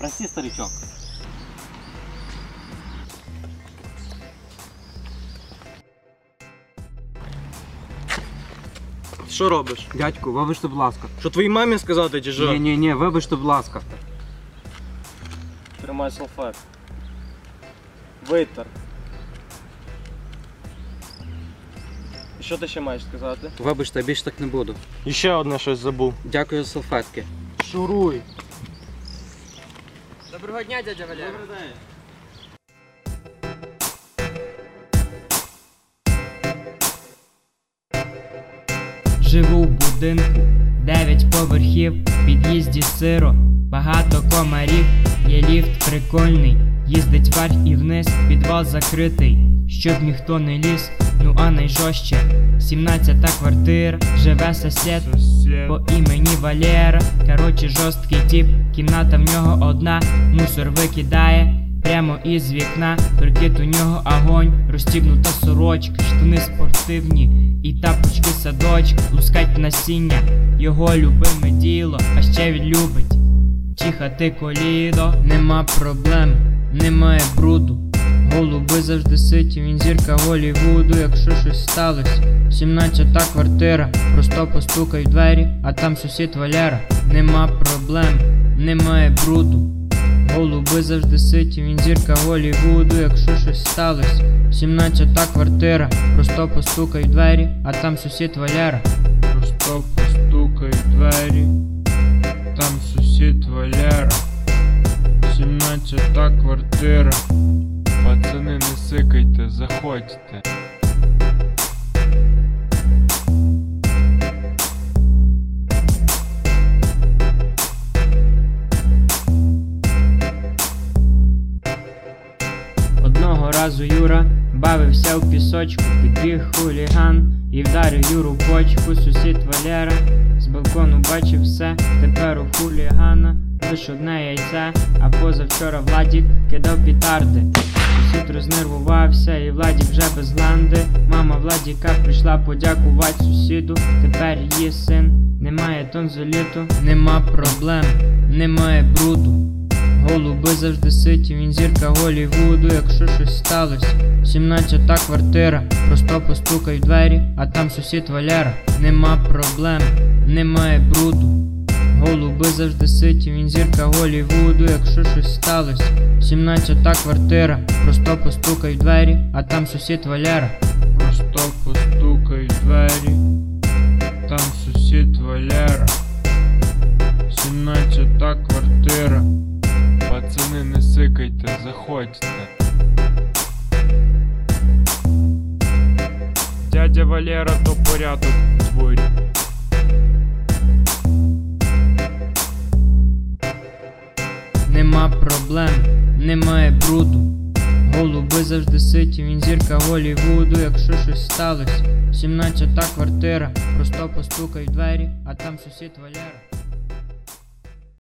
Прости, старичок. Що робиш? Дядьку, вибачте, будь ласка. Що твоїй мамі сказати чи що? Ні, ні, ні, вибачте, будь ласка. Тримай салфет. Витер. І що ти ще маєш сказати? Вибачте, я більше так не буду. І ще одне щось забув. Дякую за салфетки. Шуруй. Доброго дня, дядя Валера. Живу в будинку, дев'ять поверхів, в під'їзді сиро, багато комарів, є ліфт прикольний, їздить вверх і вниз, підвал закритий, щоб ніхто не ліз, ну а найжорстче, 17-та квартира, живе сосед, по імені Валера. Короче, жорсткий тип, кімната в нього одна, мусор викидає. Прямо із вікна, прикид у нього огонь, розстібнута сорочка, штани спортивні і тапочки садочок, лускать насіння, його любиме діло, а ще він любить чихати колідо, нема проблем, немає бруду. Голуби завжди ситі, він зірка Голівуду, якщо щось сталося. 17-та квартира, просто постукай в двері, а там сусід Валера. Нема проблем, немає бруду. Голуби завжди ситі, він зірка Голівуду, якщо щось сталося. 17-та квартира, просто постукай в двері, а там сусід Валера. Просто постукай в двері, там сусід Валера. 17-та квартира. Пацани, не сикайте, заходьте. Одного разу Юра бавився в пісочку, підбіг хуліган і вдарив Юру в почку, сусід Валера з балкону бачив все, тепер у хулігана лиш одне яйце, а позавчора Владік кидав пітарди. Сусід рознервувався, і Владік вже без ланди. Мама Владіка прийшла подякувати сусіду. Тепер її син немає тонзоліту, нема проблем, немає бруду. Голуби завжди ситі, він зірка Голівуду, якщо щось сталося. 17-та квартира, просто постукай в двері, а там сусід Валера. Нема проблем, немає бруду. Голуби завжди ситі, він зірка Голівуду, якщо щось сталося. 17-та квартира, просто постукай в двері, а там сусід Валера. Просто постукай Сикайте, заходьте. Дядя Валера, то порядок в дворі. Нема проблем, немає бруду. Голуби завжди ситі, він зірка Голівуду, якщо щось сталося. 17-та квартира, просто постукай в двері, а там сусід Валера.